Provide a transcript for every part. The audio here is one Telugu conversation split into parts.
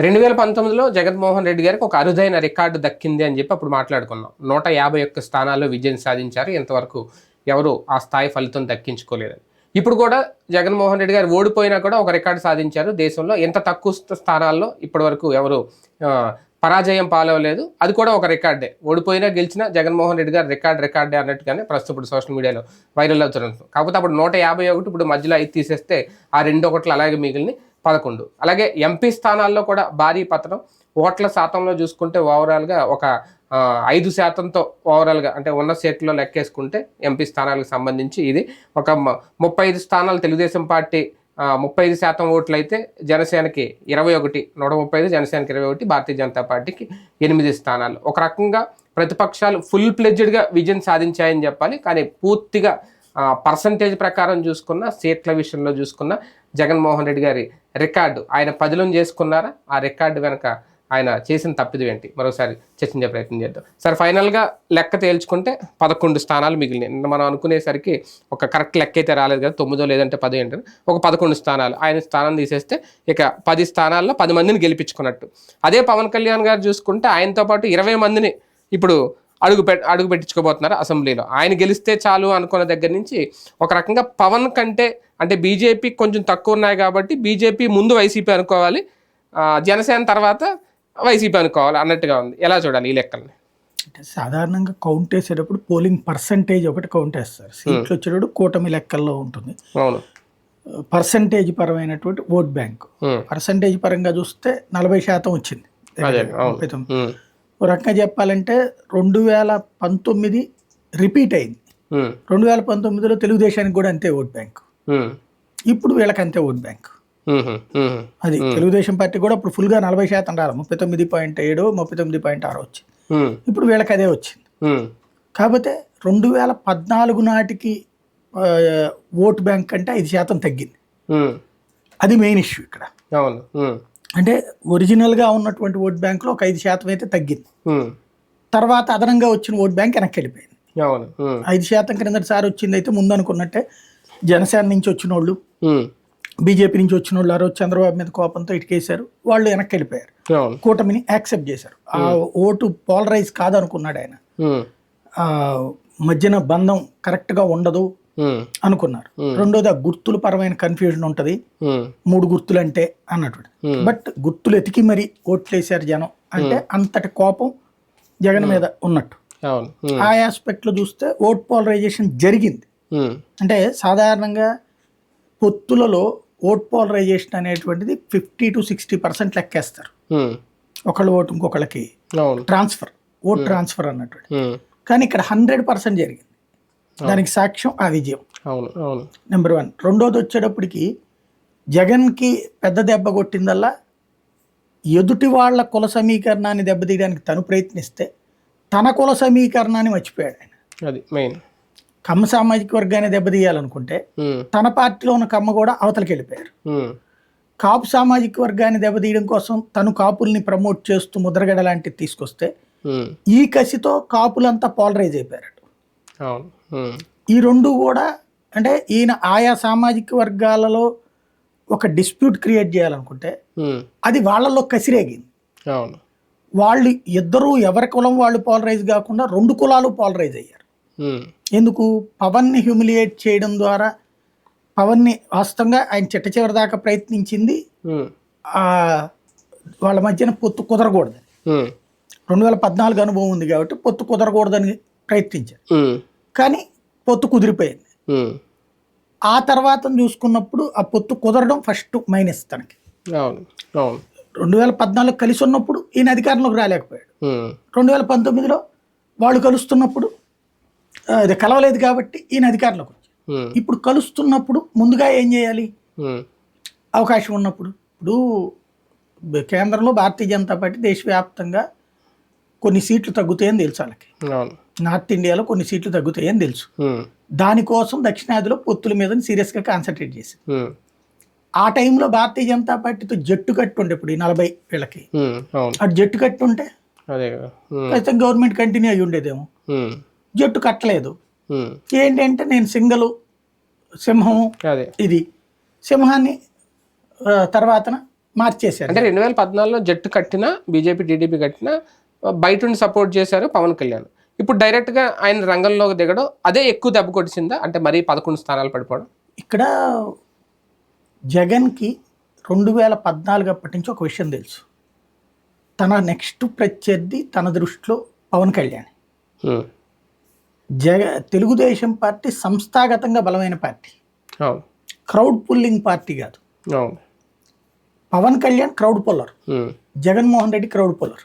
రెండు వేల పంతొమ్మిదిలో జగన్మోహన్ రెడ్డి గారికి ఒక అరుదైన రికార్డు దక్కింది అని చెప్పి అప్పుడు మాట్లాడుకున్నాం. నూట యాభై ఒక్క స్థానాల్లో విజయం సాధించారు. ఇంతవరకు ఎవరు ఆ స్థాయి ఫలితం దక్కించుకోలేదని ఇప్పుడు కూడా జగన్మోహన్ రెడ్డి గారు ఓడిపోయినా కూడా ఒక రికార్డు సాధించారు. దేశంలో ఎంత తక్కువ స్థానాల్లో ఇప్పటివరకు ఎవరు పరాజయం పాలవలేదు అది కూడా ఒక రికార్డే. ఓడిపోయినా గెలిచినా జగన్మోహన్ రెడ్డి గారు రికార్డ్ రికార్డే అన్నట్టుగానే ప్రస్తుతం ఇప్పుడు సోషల్ మీడియాలో వైరల్ అవుతున్నారు కాకపోతే అప్పుడు నూట యాభై ఒకటి ఇప్పుడు మధ్యలో ఐదు తీసేస్తే ఆ రెండు ఒకట్లు అలాగే మిగిలిన పదకొండు. అలాగే ఎంపీ స్థానాల్లో కూడా భారీ పతనం. ఓట్ల శాతంలో చూసుకుంటే ఓవరాల్గా ఒక ఐదు శాతంతో ఓవరాల్గా అంటే ఉన్న సీట్లో లెక్కేసుకుంటే ఎంపీ స్థానాలకు సంబంధించి ఇది ఒక ముప్పై ఐదు స్థానాలు తెలుగుదేశం పార్టీ ముప్పై ఐదు శాతం ఓట్లు అయితే జనసేనకి ఇరవై ఒకటి నూట ముప్పై ఐదు జనసేనకి ఇరవై ఒకటి భారతీయ జనతా పార్టీకి ఎనిమిది స్థానాలు. ఒక రకంగా ప్రతిపక్షాలు ఫుల్ ప్లెడ్జ్డ్గా విజయం సాధించాయని చెప్పాలి. కానీ పూర్తిగా పర్సంటేజ్ ప్రకారం చూసుకున్న సీట్ల విషయంలో చూసుకున్న జగన్మోహన్ రెడ్డి గారి రికార్డు ఆయన పదులను చేసుకున్నారా? ఆ రికార్డు వెనక ఆయన చేసిన తప్పిది ఏంటి? మరోసారి చర్చించే ప్రయత్నం చేద్దాం. సార్ ఫైనల్గా లెక్క తేల్చుకుంటే పదకొండు స్థానాలు మిగిలినాయి. మనం అనుకునేసరికి ఒక కరెక్ట్ లెక్క అయితే రాలేదు కదా తొమ్మిదో లేదంటే పది ఏంటంటే ఒక పదకొండు స్థానాలు. ఆయన స్థానం తీసేస్తే ఇక పది స్థానాల్లో పది మందిని గెలిపించుకున్నట్టు. అదే పవన్ కళ్యాణ్ గారు చూసుకుంటే ఆయనతో పాటు ఇరవై మందిని ఇప్పుడు అడుగు పె అడుగు పెట్టించుకోబోతున్నారు అసెంబ్లీలో. ఆయన గెలిస్తే చాలు అనుకున్న దగ్గర నుంచి ఒక రకంగా పవన్ కంటే అంటే బీజేపీ కొంచెం తక్కువ ఉన్నాయి కాబట్టి బీజేపీ ముందు వైసీపీ అనుకోవాలి జనసేన తర్వాత వైసీపీ అనుకోవాలి అన్నట్టుగా ఉంది. ఎలా చూడాలి ఈ లెక్కల్ని? అంటే సాధారణంగా కౌంట్ వేసేటప్పుడు పోలింగ్ పర్సంటేజ్ ఒకటి కౌంట్ వేస్తారు సీట్లు వచ్చేటప్పుడు కూటమి లెక్కల్లో ఉంటుంది. అవును. పర్సంటేజ్ పరమైనటువంటి ఓట్ బ్యాంక్. పర్సంటేజ్ పరంగా చూస్తే నలభై శాతం వచ్చింది. ఓ రకంగా చెప్పాలంటే రెండు వేల పంతొమ్మిది రిపీట్ అయింది. రెండు వేల పంతొమ్మిదిలో తెలుగుదేశానికి కూడా అంతే ఓట్ బ్యాంక్. ఇప్పుడు వీళ్ళకి అంతే ఓట్ బ్యాంక్. అది తెలుగుదేశం పార్టీ కూడా ఇప్పుడు ఫుల్గా నలభై శాతం రాలి. ముప్పై తొమ్మిది పాయింట్ ఏడు ముప్పై తొమ్మిది పాయింట్ ఆరు వచ్చింది. ఇప్పుడు వీళ్ళకి అదే వచ్చింది. కాకపోతే రెండు వేల పద్నాలుగు నాటికి ఓట్ బ్యాంక్ కంటే ఐదు శాతం తగ్గింది. అది మెయిన్ ఇష్యూ ఇక్కడ. అంటే ఒరిజినల్గా ఉన్నటువంటి ఓట్ బ్యాంక్లో ఒక ఐదు శాతం అయితే తగ్గింది. తర్వాత అదనంగా వచ్చిన ఓట్ బ్యాంక్ వెనక్కి వెళ్ళిపోయింది. ఐదు శాతం క్రిందటిసారి వచ్చింది అయితే ముందు అనుకున్నట్టే జనసేన నుంచి వచ్చిన వాళ్ళు బీజేపీ నుంచి వచ్చిన వాళ్ళు ఆ రోజు చంద్రబాబు మీద కోపంతో ఇటుకేశారు వాళ్ళు వెనక్కి వెళ్ళిపోయారు. కూటమిని యాక్సెప్ట్ చేశారు. ఆ ఓటు పోలరైజ్ కాదనుకున్నాడు ఆయన. మధ్యన బంధం కరెక్ట్గా ఉండదు అనుకున్నారు. రెండోది ఆ గుర్తుల పరమైన కన్ఫ్యూజన్ ఉంటుంది. మూడు గుర్తులు అంటే అన్నట్టు Hmm. బట్ గుర్తులు ఎతికి మరి ఓట్లేశారు జనం అంటే అంతటి కోపం జగన్ మీద ఉన్నట్టు. ఆ ఆస్పెక్ట్లో చూస్తే ఓట్ పోలరైజేషన్ జరిగింది. అంటే సాధారణంగా పొత్తులలో ఓట్ పోలరైజేషన్ అనేటువంటిది ఫిఫ్టీ టు సిక్స్టీ పర్సెంట్ లెక్కేస్తారు. ఒకళ్ళ ఓటు ఇంకొకళ్ళకి. ట్రాన్స్ఫర్ ఓట్ ట్రాన్స్ఫర్ అన్నట్టు ఉమ్, కానీ ఇక్కడ హండ్రెడ్ పర్సెంట్ జరిగింది. దానికి సాక్ష్యం ఆ విజయం. అవును అవును. నెంబర్ వన్ రెండోది వచ్చేటప్పటికి జగన్కి పెద్ద దెబ్బ కొట్టిందల్లా ఎదుటి వాళ్ళ కుల సమీకరణాన్ని దెబ్బతీయడానికి తను ప్రయత్నిస్తే తన కుల సమీకరణాన్ని మర్చిపోయాడు ఆయన. అది మెయిన్. కమ్మ సామాజిక వర్గాన్ని దెబ్బతీయాలనుకుంటే తన పార్టీలో ఉన్న కమ్మ కూడా అవతలకి వెళ్ళిపోయారు కాపు సామాజిక వర్గాన్ని దెబ్బతీయడం కోసం తను కాపుల్ని ప్రమోట్ చేస్తూ ముద్రగడ లాంటిది తీసుకొస్తే ఈ కసితో కాపులంతా పోలరైజ్ అయిపోయారు అవును. ఈ రెండు కూడా అంటే ఈయన ఆయా సామాజిక వర్గాలలో ఒక డిస్ప్యూట్ క్రియేట్ చేయాలనుకుంటే అది వాళ్ళలో కసిరేగింది. అవును. వాళ్ళు ఇద్దరూ ఎవరి కులం వాళ్ళు పోలరైజ్ కాకుండా రెండు కులాలు పోలరైజ్ అయ్యారు. ఎందుకు? పవన్ని హ్యూమిలియేట్ చేయడం ద్వారా పవన్ని వాస్తవంగా ఆయన చిట్ట చివరి దాకా ప్రయత్నించింది. వాళ్ళ మధ్యన పొత్తు కుదరకూడదని. రెండు వేల పద్నాలుగు అనుభవం ఉంది కాబట్టి పొత్తు కుదరకూడదని ప్రయత్నించారు. కానీ పొత్తు కుదిరిపోయింది. ఆ తర్వాత చూసుకున్నప్పుడు ఆ పొత్తు కుదరడం ఫస్ట్ మైనస్ తనకి. రెండు వేల పద్నాలుగు కలిసి ఉన్నప్పుడు ఈయన అధికారంలోకి రాలేకపోయాడు. రెండు వేల పంతొమ్మిదిలో వాళ్ళు కలుస్తున్నప్పుడు అది కలవలేదు కాబట్టి ఈయన అధికారంలోకి వచ్చాడు. ఇప్పుడు కలుస్తున్నప్పుడు ముందుగా ఏం చేయాలి? అవకాశం ఉన్నప్పుడు. ఇప్పుడు కేంద్రంలో భారతీయ జనతా పార్టీ దేశవ్యాప్తంగా కొన్ని సీట్లు తగ్గుతాయని తెలుసు వాళ్ళకి. నార్త్ ఇండియాలో కొన్ని సీట్లు తగ్గుతాయని తెలుసు. దానికోసం దక్షిణాదిలో పొత్తుల మీద సీరియస్గా కాన్సన్ట్రేట్ ఉమ్, ఆ టైంలో భారతీయ జనతా పార్టీతో జట్టు కట్టు ఉండే ఇప్పుడు ఈ నలభై వీళ్ళకి అవును. అటు జట్టు కట్టు ఉంటే అదే కదా. ఉమ్, ఖచ్చితంగా గవర్నమెంట్ కంటిన్యూ అయ్యి ఉండేదేమో. జట్టు కట్టలేదు. ఏంటంటే నేను సింగలు సింహము అదే. ఇది సింహాన్ని ఆ, తర్వాతన మార్చేశారు. అంటే రెండు వేల పద్నాలుగులో జట్టు కట్టిన బీజేపీ టీడీపీ కట్టిన బయట సపోర్ట్ చేశారు పవన్ కళ్యాణ్. ఇప్పుడు డైరెక్ట్గా ఆయన రంగంలోకి దిగడం అదే ఎక్కువ దెబ్బ కొట్టిందా? అంటే మరీ పదకొండు స్థానాలు పడిపోవడం. ఇక్కడ జగన్కి రెండు వేల పద్నాలుగు అప్పటి నుంచి ఒక విషయం తెలుసు. తన నెక్స్ట్ ప్రత్యర్థి తన దృష్టిలో పవన్ కళ్యాణ్. జగ తెలుగుదేశం పార్టీ సంస్థాగతంగా బలమైన పార్టీ. క్రౌడ్ పుల్లింగ్ పార్టీ కాదు. Pavan Kalyan crowd puller. Jaganmohan Reddy crowd puller.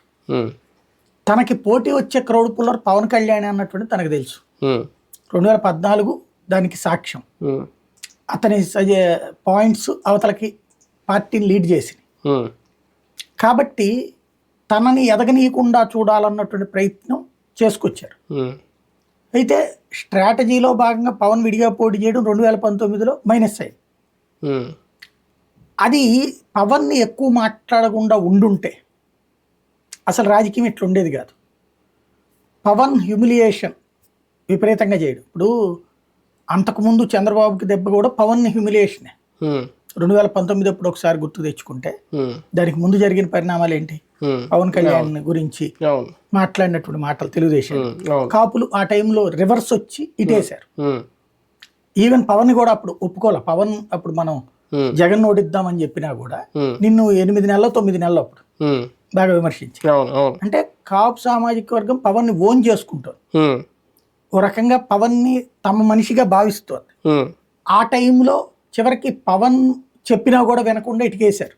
తనకి పోటీ వచ్చే క్రౌడ్ పుల్లర్ పవన్ కళ్యాణ్ అన్నటువంటి తనకు తెలుసు. రెండు వేల పద్నాలుగు దానికి సాక్ష్యం. అతని పాయింట్స్ అవతలకి పార్టీని లీడ్ చేసింది. ఉమ్, కాబట్టి తనని ఎదగనీయకుండా చూడాలన్నటువంటి ప్రయత్నం చేసుకొచ్చారు. అయితే స్ట్రాటజీలో భాగంగా పవన్ విడిగా పోటీ చేయడం రెండు వేల పంతొమ్మిదిలో మైనస్ అయింది. అది పవన్ని ఎక్కువ మాట్లాడకుండా ఉండుంటే అసలు రాజకీయం ఇట్లా ఉండేది కాదు. పవన్ హ్యూమిలియేషన్ విపరీతంగా చేయడం. ఇప్పుడు అంతకుముందు చంద్రబాబుకి దెబ్బ కూడా పవన్ హ్యూమిలియేషనే రెండు వేల పంతొమ్మిది అప్పుడు ఒకసారి గుర్తు తెచ్చుకుంటే దానికి ముందు జరిగిన పరిణామాలు ఏంటి? పవన్ కళ్యాణ్ గురించి మాట్లాడినటువంటి మాటలు తెలుగుదేశం కాపులు ఆ టైంలో రివర్స్ వచ్చి ఇటేశారు. ఈవెన్ పవన్ కూడా అప్పుడు ఒప్పుకోలే. పవన్ అప్పుడు మనం జగన్ ఓడిద్దామని చెప్పినా కూడా నిన్ను ఎనిమిది నెలలు తొమ్మిది నెలలు అప్పుడు బాగా విమర్శించి అంటే కాపు సామాజిక వర్గం పవన్ని ఓన్ చేసుకుంటుంది. ఓ రకంగా పవన్ని తమ మనిషిగా భావిస్తోంది. ఆ టైంలో చివరికి పవన్ చెప్పినా కూడా వినకుండా ఇటుకేశారు.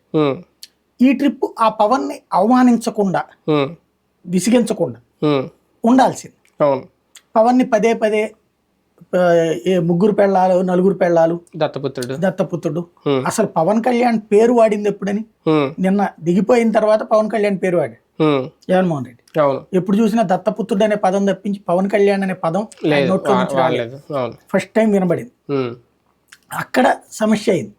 ఈ ట్రిప్ ఆ పవన్ని అవమానించకుండా ఉమ్, విసిగించకుండా ఉండాల్సింది. అవును. పవన్ని పదే పదే ముగ్గురు పెళ్ళాలు నలుగురు పెళ్ళాలు. దత్తపుత్రుడు. దత్తపుత్రుడు. అసలు పవన్ కళ్యాణ్ పేరు వాడింది ఎప్పుడని? నిన్న దిగిపోయిన తర్వాత పవన్ కళ్యాణ్ పేరు ఉమ్, జగన్మోహన్ రెడ్డి. ఎప్పుడు చూసినా దత్తపుత్రుడు అనే పదం తప్పించి పవన్ కళ్యాణ్ అనే పదం నోట్లో ఫస్ట్ టైం వినబడింది. అక్కడ సమస్య అయింది.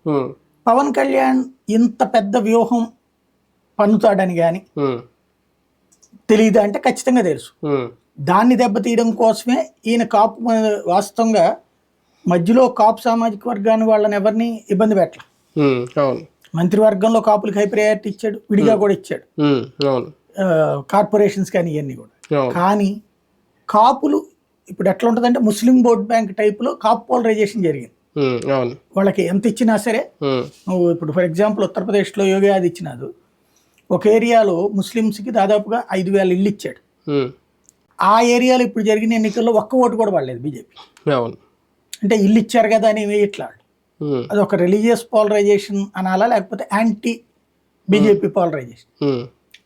పవన్ కళ్యాణ్ ఇంత పెద్ద వ్యూహం పన్నుతాడని కానీ తెలియదా అంటే ఖచ్చితంగా తెలుసు. దాన్ని దెబ్బతీయడం కోసమే ఈయన కాపు వాస్తవంగా మధ్యలో కాపు సామాజిక వర్గాన్ని వాళ్ళని ఎవరిని ఇబ్బంది పెట్టాల. ఉమ్, అవును. మంత్రివర్గంలో కాపులకి హై ప్రయారిటీ ఇచ్చాడు విడిగా కూడా ఇచ్చాడు. కార్పొరేషన్స్ కానీ ఇవన్నీ కూడా. కానీ కాపులు ఇప్పుడు ఎట్లా ఉంటుందంటే ముస్లిం ఓట్ బ్యాంక్ టైపులో కాపు పోలరైజేషన్ జరిగింది. వాళ్ళకి ఎంత ఇచ్చినా సరే నువ్వు ఇప్పుడు ఫర్ ఎగ్జాంపుల్ ఉత్తరప్రదేశ్లో యోగి ఆది ఇచ్చినాదు ఒక ఏరియాలో ముస్లిమ్స్కి దాదాపుగా ఐదు వేల ఇల్లు ఇచ్చాడు. ఆ ఏరియాలో ఇప్పుడు జరిగిన ఎన్నికల్లో ఒక్క ఓటు కూడా పడలేదు బీజేపీ. అంటే ఇల్లు ఇచ్చారు కదా అని ఉమ్, అది ఒక రిలీజియస్ పోలరైజేషన్ అనాలా లేకపోతే యాంటీ బీజేపీ పోలరైజేషన్.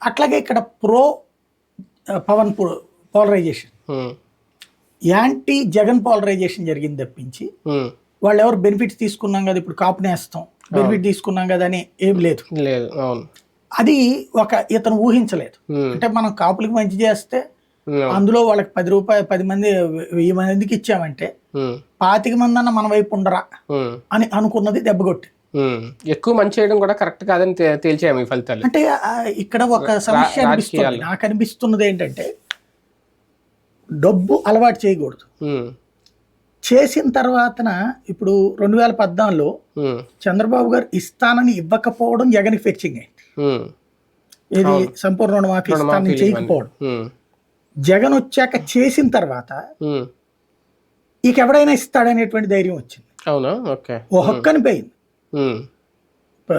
అట్లాగే ఇక్కడ pro Pavan polarisation. Anti Jagan polarisation జరిగింది తప్పించి వాళ్ళు ఎవరు బెనిఫిట్ తీసుకున్నాం కదా ఇప్పుడు కాపు నేస్తాం బెనిఫిట్ తీసుకున్నాం కదా అని ఏం లేదు. లేదు అవును. అది ఒక ఇతను ఊహించలేదు. అంటే మనం కాపులకి మంచి చేస్తే అందులో వాళ్ళకి పది రూపాయలు పది మంది వెయ్యి మందికి ఇచ్చామంటే పాతిక మంది అన్న మన వైపు ఉండరా అని అనుకున్నది దెబ్బకొట్టి ఉమ్. ఎక్కువ మంచి చేయడం కూడా కరెక్ట్ కాదని తేల్చాము ఈ ఫలితాలు. అంటే ఇక్కడ ఒక సమస్య అనిపిస్తుంది. నాకు అనిపిస్తున్నది ఏంటంటే డబ్బు అలవాటు చేయకూడదు. చేసిన తర్వాతన ఇప్పుడు రెండు వేల పద్నాలుగులో చంద్రబాబు గారు ఇస్తానని ఇవ్వకపోవడం జగన్కి ఫెచ్చింగ్ అయింది ఇది సంపూర్ణ రుణమాఫీ ఇస్తానని చేయకపోవడం. జగన్ వచ్చాక చేసిన తర్వాత. ఇక ఎవడైనా ఇస్తాడనేటువంటి ధైర్యం వచ్చింది. అవునా? ఓకే. ఓ హక్కు అనిపోయింది.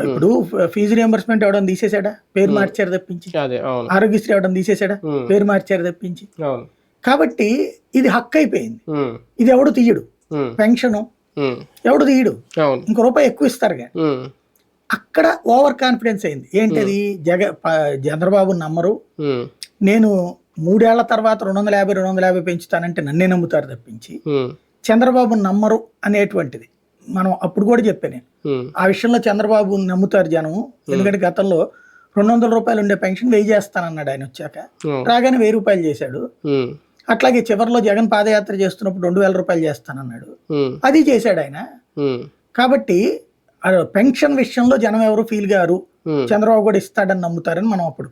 ఇప్పుడు ఫీజు రియంబర్స్మెంట్ ఎవడని తీసేసాడా పేరు మార్చారు తప్పించి. ఆరోగ్యశ్రీ ఎవడని తీసేసాడా పేరు మార్చారు తప్పించి. కాబట్టి ఇది హక్కు అయిపోయింది. ఇది ఎవడు తీయడు? పెన్షను. ఎవడు తీయడు? ఇంకో రూపాయి ఎక్కువ ఇస్తారు కానీ. అక్కడ ఓవర్ కాన్ఫిడెన్స్ అయింది. ఏంటది? జగ చంద్రబాబు నమ్మరు. నేను మూడేళ్ళ తర్వాత రెండు వందల యాభై రెండు వందల యాభై పెంచుతానంటే నన్నే నమ్ముతారు తప్పించి చంద్రబాబు నమ్మరు అనేటువంటిది. మనం అప్పుడు కూడా చెప్పాను నేను. ఆ విషయంలో చంద్రబాబు నమ్ముతారు జనం. ఎందుకంటే గతంలో రెండు వందల రూపాయలు ఉండే పెన్షన్ వెయ్యి చేస్తానన్నాడు ఆయన వచ్చాక. రాగానే వెయ్యి రూపాయలు చేశాడు. అట్లాగే చివరిలో జగన్ పాదయాత్ర చేస్తున్నప్పుడు రెండు వేల రూపాయలు చేస్తానన్నాడు. అది చేశాడు ఆయన. కాబట్టి పెన్షన్ విషయంలో జనం ఎవరు ఫీల్ గారు? చంద్రబాబు కూడా ఇస్తాడని నమ్ముతారని మనం అప్పుడు.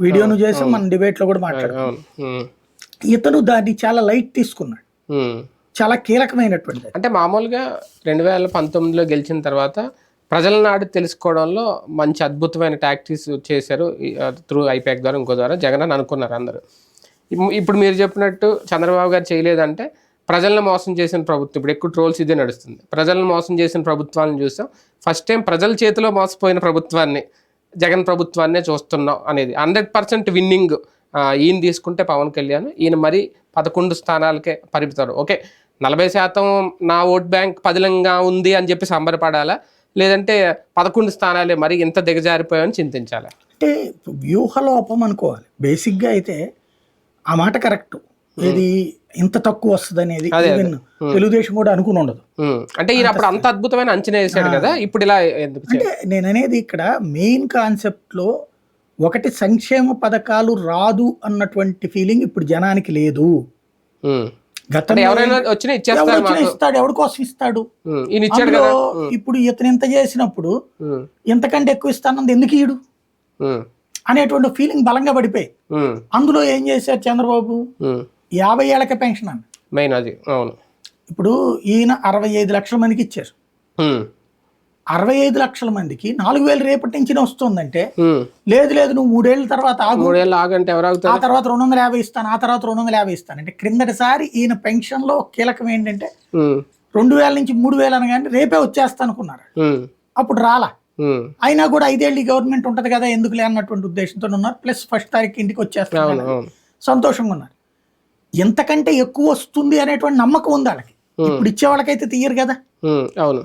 వీడియోను చేసి మనం డిబేట్లో కూడా మాట్లాడాం అవును ఉమ్, ఇతను దాన్ని చాలా లైట్ తీసుకున్నాడు. చాలా కీలకమైనటువంటిది. అంటే మామూలుగా రెండు వేల పంతొమ్మిదిలో గెలిచిన తర్వాత ప్రజల నాడు తెలుసుకోవడంలో మంచి అద్భుతమైన టాక్టిక్స్ చేశారు. త్రూ ఐపాక్ ద్వారా ఇంకో ద్వారా జగన్ అని అనుకున్నారు అందరూ. ఇప్- ఇప్పుడు మీరు చెప్పినట్టు చంద్రబాబు గారు చేయలేదంటే ప్రజలను మోసం చేసిన ప్రభుత్వం ఇప్పుడు ఎక్కువ ట్రోల్స్ ఇదే నడుస్తుంది. ప్రజలను మోసం చేసిన ప్రభుత్వాలను చూసాం. ఫస్ట్ టైం ప్రజల చేతిలో మోసపోయిన ప్రభుత్వాన్ని జగన్ ప్రభుత్వాన్నే చూస్తున్నాం అనేది. హండ్రెడ్ పర్సెంట్ విన్నింగ్ ఈయన తీసుకుంటే పవన్ కళ్యాణ్ ఈయన మరి పదకొండు స్థానాలకే పరిమితారు ఓకే నలభై శాతం నా ఓట్ బ్యాంక్ పదిలంగా ఉంది అని చెప్పి సంబరపడాలా? లేదంటే పదకొండు స్థానాలే మరి ఇంత దిగజారిపోయామని చింతించాలా? అంటే వ్యూహలోపం అనుకోవాలి. బేసిక్గా అయితే ఆ మాట కరెక్ట్. ఇది ఇంత తక్కువ వస్తుంది అనేది ఈవెన్ తెలుగుదేశం కూడా అనుకుని ఉండదు. ఉమ్, అంటే ఈయన అప్పుడు అంత అద్భుతమైన అంచనా వేసాడు కదా ఇప్పుడు ఇలా అంటే నేను అనేది ఇక్కడ మెయిన్ కాన్సెప్ట్లో ఒకటి సంక్షేమ పథకాలు రాదు అన్నటువంటి ఫీలింగ్ ఇప్పుడు జనానికి లేదు. గతంలో ఎవరైనా వచ్చినా ఇస్తాడు ఎవరి కోసం ఇస్తాడు? ఇప్పుడు ఇతను ఇంత చేసినప్పుడు ఇంతకంటే ఎక్కువ ఇస్తానన్నది ఎందుకు ఇయ్యడు ఉమ్, అనేటువంటి ఫీలింగ్ బలంగా పడిపోయి అందులో ఏం చేశారు చంద్రబాబు. యాభై ఏళ్ళకి పెన్షన్ అన్న మెయిన్ అది అవును. ఇప్పుడు ఈయన అరవై ఐదు లక్షల మందికి ఇచ్చారు. అరవై ఐదు లక్షల మందికి నాలుగు వేలు రేపటి నుంచి వస్తుందంటే. లేదు లేదు నువ్వు మూడేళ్ళ తర్వాత మూడేళ్ళు ఆగంటే ఎవరు ఆ తర్వాత రెండు వందల యాభై ఇస్తాను ఆ తర్వాత రెండు వందల యాభై ఇస్తాను. అంటే క్రిందటిసారి ఈయన పెన్షన్లో కీలకం ఏంటంటే రెండు వేల నుంచి మూడు వేలు అనగానే రేపే వచ్చేస్తా అనుకున్నారు. అప్పుడు రాలా. అయినా కూడా ఐదేళ్ళు గవర్నమెంట్ ఉంటది కదా ఎందుకులే అన్నటువంటి ఉద్దేశంతో ఉన్నారు. ప్లస్ ఫస్ట్ తారీఖు ఇంటికి వచ్చేస్తాను సంతోషంగా ఉన్నారు. ఎంతకంటే ఎక్కువ వస్తుంది అనేటువంటి నమ్మకం ఉంది వాళ్ళకి. ఇప్పుడు ఇచ్చే వాళ్ళకైతే తీయరు కదా. అవును.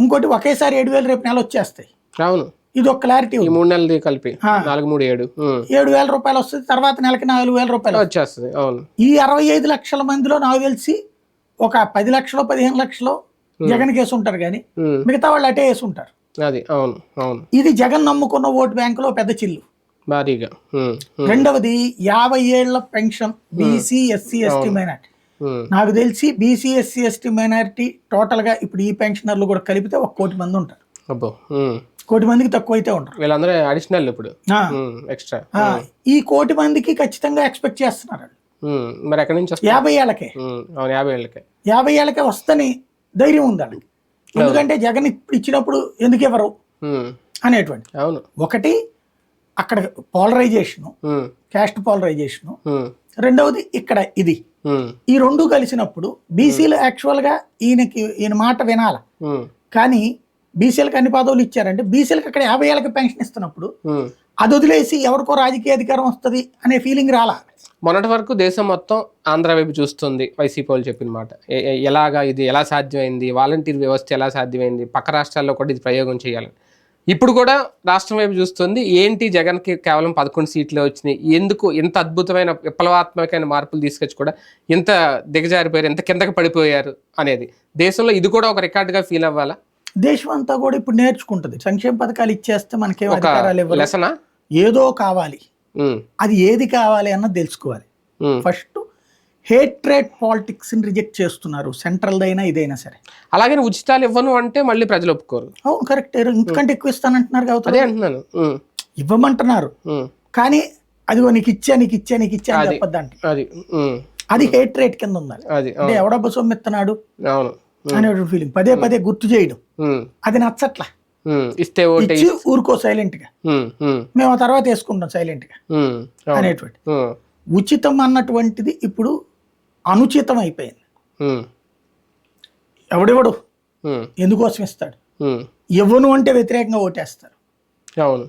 ఇంకోటి ఒకేసారి ఏడు వేలు రేపు నెల వచ్చేస్తాయి. అవును. ఇది ఒక క్లారిటీ మూడు నెలలది కలిపి. నాలుగు మూడు ఏడు. ఏడు వేల రూపాయలు వస్తుంది తర్వాత నెలకి నాలుగు వేల రూపాయలు. వచ్చేస్తుంది. అవును. ఈ అరవై ఐదు లక్షల మందిలో నాకు తెలిసి ఒక పది లక్షలు పదిహేను లక్షలు జగన్ కేసు ఉంటారు కానీ మిగతా వాళ్ళు అటే వేసి ఉంటారు అది. అవును. అవును. ఇది జగన్ నమ్ముకున్న ఓటు బ్యాంకులో పెద్ద చిల్లు. భారీగా. రెండవది యాభై ఏళ్ళ pension BC SC ST minority. నాకు తెలిసి బీసీ ఎస్సీ ఎస్టీ మైనారిటీ టోటల్గా ఇప్పుడు ఈ పెన్షనర్లు కూడా కలిపితే ఒక కోటి మంది ఉంటారు. అబ్బో. కోటి మందికి తక్కువ అయితే ఉంటారు. వీళ్ళందరూ అడిషనల్ ఇప్పుడు. ఎక్స్ట్రా. ఈ కోటి మందికి ఖచ్చితంగా ఎక్స్పెక్ట్ చేస్తున్నారు మరి ఎక్కడి నుంచి యాభై ఏళ్ళకే. యాభై ఏళ్ళకే. యాభై ఏళ్ళకే వస్తని ధైర్యం ఉంది వాళ్ళకి. ఎందుకంటే జగన్ ఇప్పుడు ఇచ్చినప్పుడు ఎందుకు ఇవ్వరు? అనేటువంటి అవును. ఒకటి అక్కడ పోలరైజేషను క్యాస్ట్ పోలరైజేషను. రెండవది ఇక్కడ ఇది. ఈ రెండు కలిసినప్పుడు బీసీలు యాక్చువల్గా ఈయనకి ఈయన మాట వినాల. కానీ బీసీలకు అన్ని పదవులు ఇచ్చారంటే బీసీలకు అక్కడ యాభై ఏళ్ళకి పెన్షన్ ఇస్తున్నప్పుడు. అది వదిలేసి ఎవరికో రాజకీయ అధికారం వస్తుంది అనే ఫీలింగ్ రాలా? మొన్నటి వరకు దేశం మొత్తం ఆంధ్ర వైపు చూస్తుంది వైసీపీ వాళ్ళు చెప్పిన మాట. ఎలాగా ఇది ఎలా సాధ్యమైంది? వాలంటీర్ వ్యవస్థ ఎలా సాధ్యమైంది? పక్క రాష్ట్రాల్లో కూడా ఇది ప్రయోగం చేయాలని. ఇప్పుడు కూడా రాష్ట్రం వైపు చూస్తుంది ఏంటి జగన్కి కేవలం పదకొండు సీట్లే వచ్చినాయి? ఎందుకు ఇంత అద్భుతమైన విప్లవాత్మకమైన మార్పులు తీసుకొచ్చి కూడా ఇంత దిగజారిపోయారు ఎంత కిందకి పడిపోయారు అనేది. దేశంలో ఇది కూడా ఒక రికార్డుగా ఫీల్ అవ్వాలా? దేశం అంతా కూడా ఇప్పుడు నేర్చుకుంటుంది. సంక్షేమ పథకాలు ఇచ్చేస్తే మనకేం లెసనా ఏదో కావాలి. అది ఏది కావాలి అన్నది తెలుసుకోవాలి. ఫస్ట్ హేట్రేట్ పాలిటిక్స్ని రిజెక్ట్ చేస్తున్నారు. సెంట్రల్దైనా ఇదైనా సరే. అలాగని ఉచితాలు ఇవ్వను అంటే మళ్ళీ ప్రజలు ఒప్పుకోరు. అవును కరెక్ట్ ఇంతకంటే ఎక్కువ ఇస్తానంటున్నారు కాబట్టి అంటున్నాను. ఉమ్, ఇవ్వమంటున్నారు. ఉమ్, కానీ అదిగో నీకు ఇచ్చా నీకు ఇచ్చా నీకు ఇచ్చా అని అది. అది. హేట్ రేట్ కింద ఉండాలి. అది అంటే ఎవడబ్బ సొమ్మిస్తున్నాడు అవును. ఉమ్, అనేటువంటి ఫీలింగ్ పదే పదే గుర్తు చేయడం. అది నచ్చట్లా. ఇస్తే ఇచ్చి ఊరుకో సైలెంట్గా మేము ఆ తర్వాత వేసుకుంటాం సైలెంట్గా. అనేటువంటి. ఉచితం అన్నటువంటిది ఇప్పుడు అనుచితం అయిపోయింది. ఎవడెవడు? ఎందుకోసం ఇస్తాడు? ఇవ్వను అంటే వ్యతిరేకంగా ఓటేస్తారు. అవును.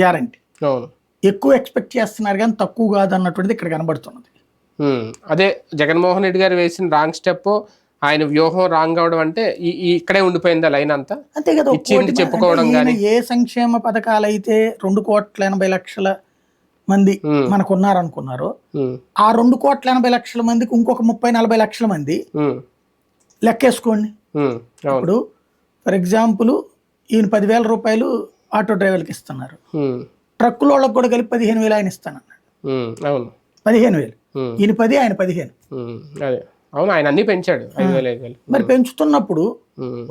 గ్యారంటీ. అవును. ఎక్కువ ఎక్స్పెక్ట్ చేస్తున్నారు కానీ తక్కువ కాదు అన్నటువంటిది ఇక్కడ కనబడుతున్నది. అదే జగన్మోహన్ రెడ్డి గారు వేసిన రాంగ్ స్టెప్ ఆయన వ్యూహం రాంగ్ అవడం అంటే ఈ ఇక్కడే ఉండిపోయింది ఆ లైన్ అంతా. అంతే కదా చెప్పుకోవడం గానీ. ఏ సంక్షేమ పథకాలు అయితే రెండు కోట్ల ఎనభై లక్షల మంది మనకు ఉన్నారనుకున్నారో ఆ రెండు కోట్ల ఎనభై లక్షల మందికి ఇంకొక ముప్పై నలభై లక్షల మంది లెక్కేసుకోండి. ఇప్పుడు ఫర్ ఎగ్జాంపుల్ ఈయన పదివేల రూపాయలు ఆటో డ్రైవర్కి ఇస్తున్నారు. ట్రక్కుల వాళ్ళకి కూడా కలిపి పదిహేను వేలు ఆయన ఇస్తానన్నాడు. పదిహేను వేలు. ఈయన పది ఆయన పదిహేను. అవును ఆయన అన్ని పెంచాడు. ఐదు వేలు ఐదు వేలు. మరి పెంచుతున్నప్పుడు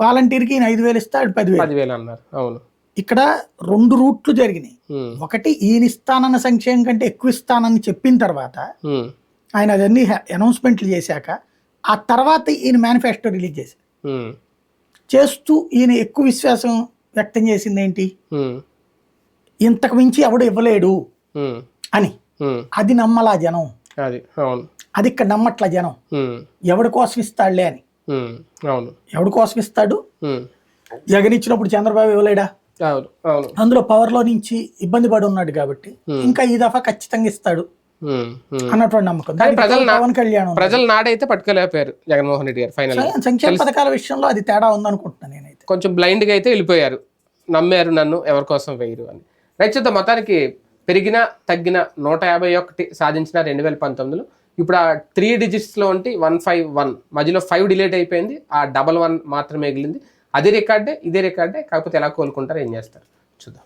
వాలంటీర్కి ఈయన ఐదు వేలు ఇస్తాడు పదివేలు. పదివేలు అన్నారు. అవును. ఇక్కడ రెండు రూట్లు జరిగినాయి. ఒకటి ఈయన ఇస్తానన్న సంక్షేమం కంటే ఎక్కువ ఇస్తానని చెప్పిన తర్వాత ఆయన అదన్నీ అనౌన్స్మెంట్లు చేశాక ఆ తర్వాత ఈయన మేనిఫెస్టో రిలీజ్ చేశారు. చేస్తూ ఈయన ఎక్కువ విశ్వాసం వ్యక్తం చేసింది ఏంటి? ఇంతకు మించి ఎవడు ఇవ్వలేడు అని. అది నమ్మలా జనం. అది ఇక్కడ నమ్మట్ల జనం. ఎవడి కోసం ఇస్తాడులే అని. ఎవడి కోసం ఇస్తాడు? జగన్ ఇచ్చినప్పుడు చంద్రబాబు ఇవ్వలేడా? అందులో పవర్లో నుంచి ఇబ్బంది పడి ఉన్నాడు కాబట్టి. ఇంకా ఈ దఫా ఖచ్చితంగా ఇస్తాడు. అన్నటువంటి నమ్మకం. పవన్ కళ్యాణ్. ప్రజలు నాడైతే పట్టుకోలేకపోయారు జగన్మోహన్ రెడ్డి గారు ఫైనల్ సంక్షేమ- పథకాల విషయంలో అది తేడా ఉందనుకుంటున్నాను నేనైతే. కొంచెం blind గా అయితే వెళ్ళిపోయారు. నమ్మారు నన్ను ఎవరి కోసం వేయరు అని. రైట్ చూద్దాం మొత్తానికి పెరిగిన తగ్గిన నూట యాభై ఒకటి సాధించిన రెండు వేల పంతొమ్మిదిలో. ఇప్పుడు ఆ త్రీ డిజిట్స్లో ఉంటే వన్ ఫైవ్ వన్ మధ్యలో ఫైవ్ డిలేట్ అయిపోయింది. ఆ డబల్ వన్ మాత్రమే మిగిలింది. అదే రికార్డే ఇదే రికార్డే కాకపోతే ఎలా కోలుకుంటారో ఏం చేస్తారు? చూద్దాం.